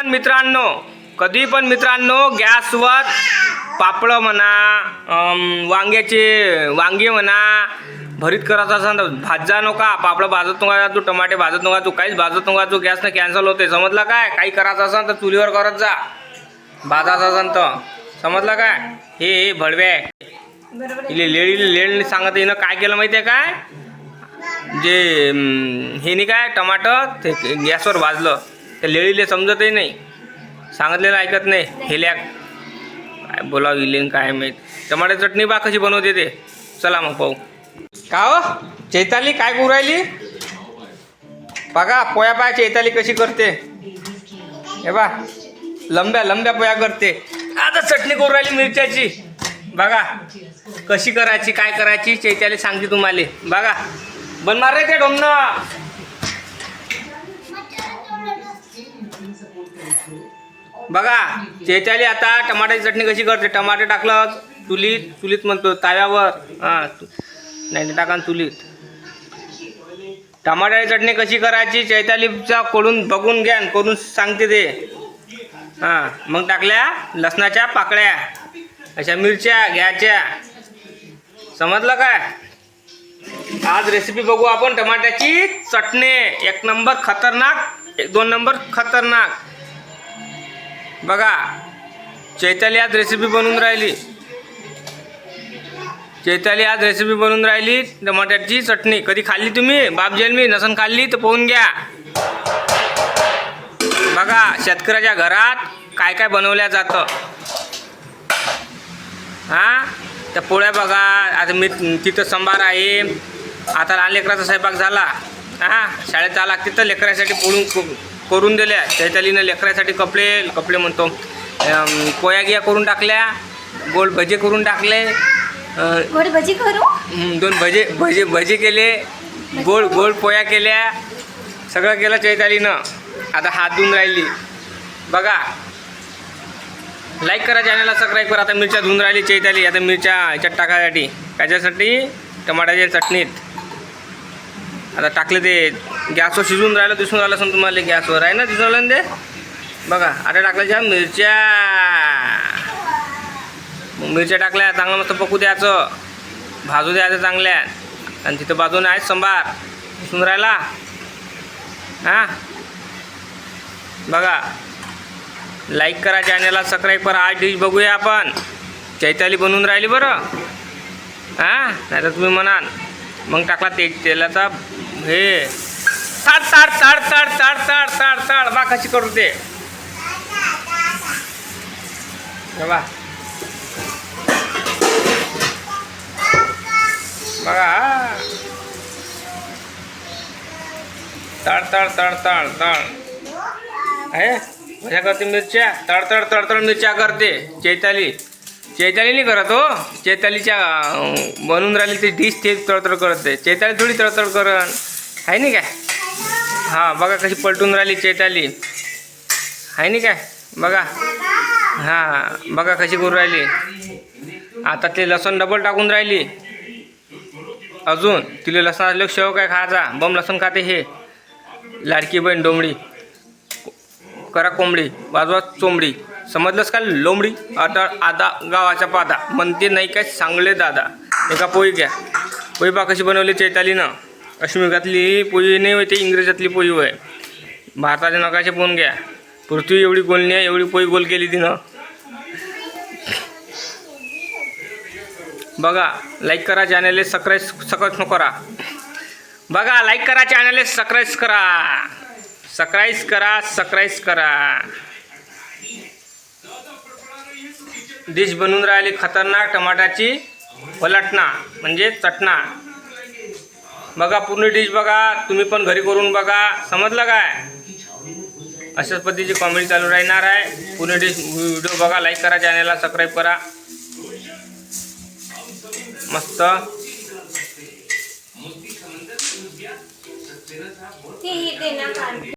पण मित्रांनो कधी पण मित्रांनो गॅसवर पापड म्हणा वांग्याचे वांगे म्हणा भरीत करायचं असेल तर भाजा नका पापड भाजत नका तू टमाटे भाजत नका तू काहीच भाजत नका तू गॅसनं कॅन्सल होते समजलं काय? काही करायचं असेल तर चुलीवर करत जा. भाजायचं असेल तर. समजलं काय? हे हे भडवे. इले लेडी लेडीने सांगत हिनं काय केलं माहिती आहे काय? जे हे नाही काय टमाटर ते गॅसवर भाजलं. त्या लेळीले समजतही नाही. सांगितलेलं ऐकत नाही. हेल्या काय बोलावं इलेन काय माहीत. टमाटे चटणी बा कशी बनवते ते. चला मग पाहू. का हो? चैताली काय करू राहिली? बघा पोया पाय चैताली कशी करते. हे बा लंब्या लंब्या पोया करते. आता चटणी करू राहिली मिरच्याची. बघा कशी करायची काय करायची चैत्याला सांगते तुम्हाला. बघा. बन मार रे ते डोमनं बघा चेचाली आता टमाट्याची चटणी कशी करते? टमाटे टाकलं चुलीत चुलीत म्हणतो ताव्यावर. हां नाही टाका चुलीत. टमाट्याची चटणी कशी करायची? चैतालीचा कडून बघून घ्या करून सांगते ते. हां मग टाकल्या लसणाच्या पाकळ्या अशा मिरच्या घ्यायच्या. समजलं काय? आज रेसिपी बघू आपण टमाट्याची चटणी. एक नंबर खतरनाक एक दोन नंबर खतरनाक. बघा चैताली आज रेसिपी बनवून राहिली. चैताली आज रेसिपी बनवून राहिली. टमाट्याची चटणी. कधी खाल्ली तुम्ही? बाप जन्मी नसन खाल्ली तर पोहून घ्या. बघा शेतकऱ्याच्या घरात काय काय बनवल्या जातं. हां? त्या पोळ्या बघा. आता मी तिथं संभार आहे. आता लहान लेकराचा स्वयंपाक झाला. हां? शाळेत जावं लागते तर लेकरासाठी पोळून करून दिल्या. चैतालीनं लेकरासाठी कपडे कपडे म्हणतो पोया गिया करून टाकल्या गोड भजे करून टाकले अं, गोड भजी करू? दोन भजे भजे भजे केले गोड गोड पोया केल्या सगळं केलं चैतालीनं. आता हात धुवून राहिली. बघा लाईक करा चॅनलला सबस्क्राईब करा. आता मिरच्या धुवून राहिली चैताली. आता मिरच्या ह्याच्यात टाकायसाठी. त्याच्यासाठी टमाट्याच्या चटणीत. आता टाकले ते गॅसवर शिजून राहिलं दिसून राहिलं असं तुम्हाला गॅसवर. आहे ना दिसून राहिलं ना ते? बघा आता टाकल्याच्या मिरच्या. मग मिरच्या टाकल्या चांगलं मस्त पकू द्यायचं. भाजू द्यायचं चांगल्या. आणि तिथं बाजूने आहे संभार दिसून राहिला? हां? बघा लाईक करा चॅनलला सबस्क्राईब करा. आज डिश बघूया आपण. चैताली बनवून राहिली बरं. हां? नाही तर तुम्ही म्हणाल मग टाकला ते तेलाचा हे ताड ताड ताड ताड ताड ताड ताड ताड बा कशी करू ते बा बघा हा. तळ तळ तळ तळ तळ आहे कशा करते मिरच्या तडतड तडतड मिरच्या करते चैताली चैताली नाही करत हो. चैतालीच्या बनून राहिली ती डिश ते तळतळ करत आहे. चैताली थोडी तळतळ करण आहे नाही काय? हां बघा कशी पलटून राहिली चैताली. आहे नाही काय? बघा. हां बघा कशी करून राहिली. आता ते लसूण डबल टाकून राहिली. अजून तिला लसणाला शौक आहे खायचा बम लसण खाते हे. लाडकी बहीण डोंबडी करा कोंबडी बाजूला चोंबडी. समजलंस का? लोंबडी आता आदा गावाचा पादा. म्हणते नाही काय सांगले दादा. एका पोळी घ्या. पोळी पा कशी बनवली चैतालीनं. अश्मिकातली पोळी नाही होय ते इंग्रजातली पोळी होय. भारताच्या नकाशे पोहून घ्या. पृथ्वी एवढी गोलणी आहे एवढी पोळी गोल केली तिनं. बघा लाईक करा चॅनलला सबस्क्राईब सकत करा. बघा लाईक करा चॅनलला सबस्क्राईब करा. सबस्क्राईब करा सबस्क्राईब करा. डिश बनून राहिली खतरनाक टमाटाची पलटणा म्हणजे चटणा. बघा पूर्ण डिश बघा तुम्ही पण घरी करून बघा. समजलं काय? अशाच पद्धतीची कॉमेडी चालू राहणार आहे. पूर्ण डिश व्हिडिओ बघा लाईक करा चॅनलला सबस्क्राईब करा. मस्त.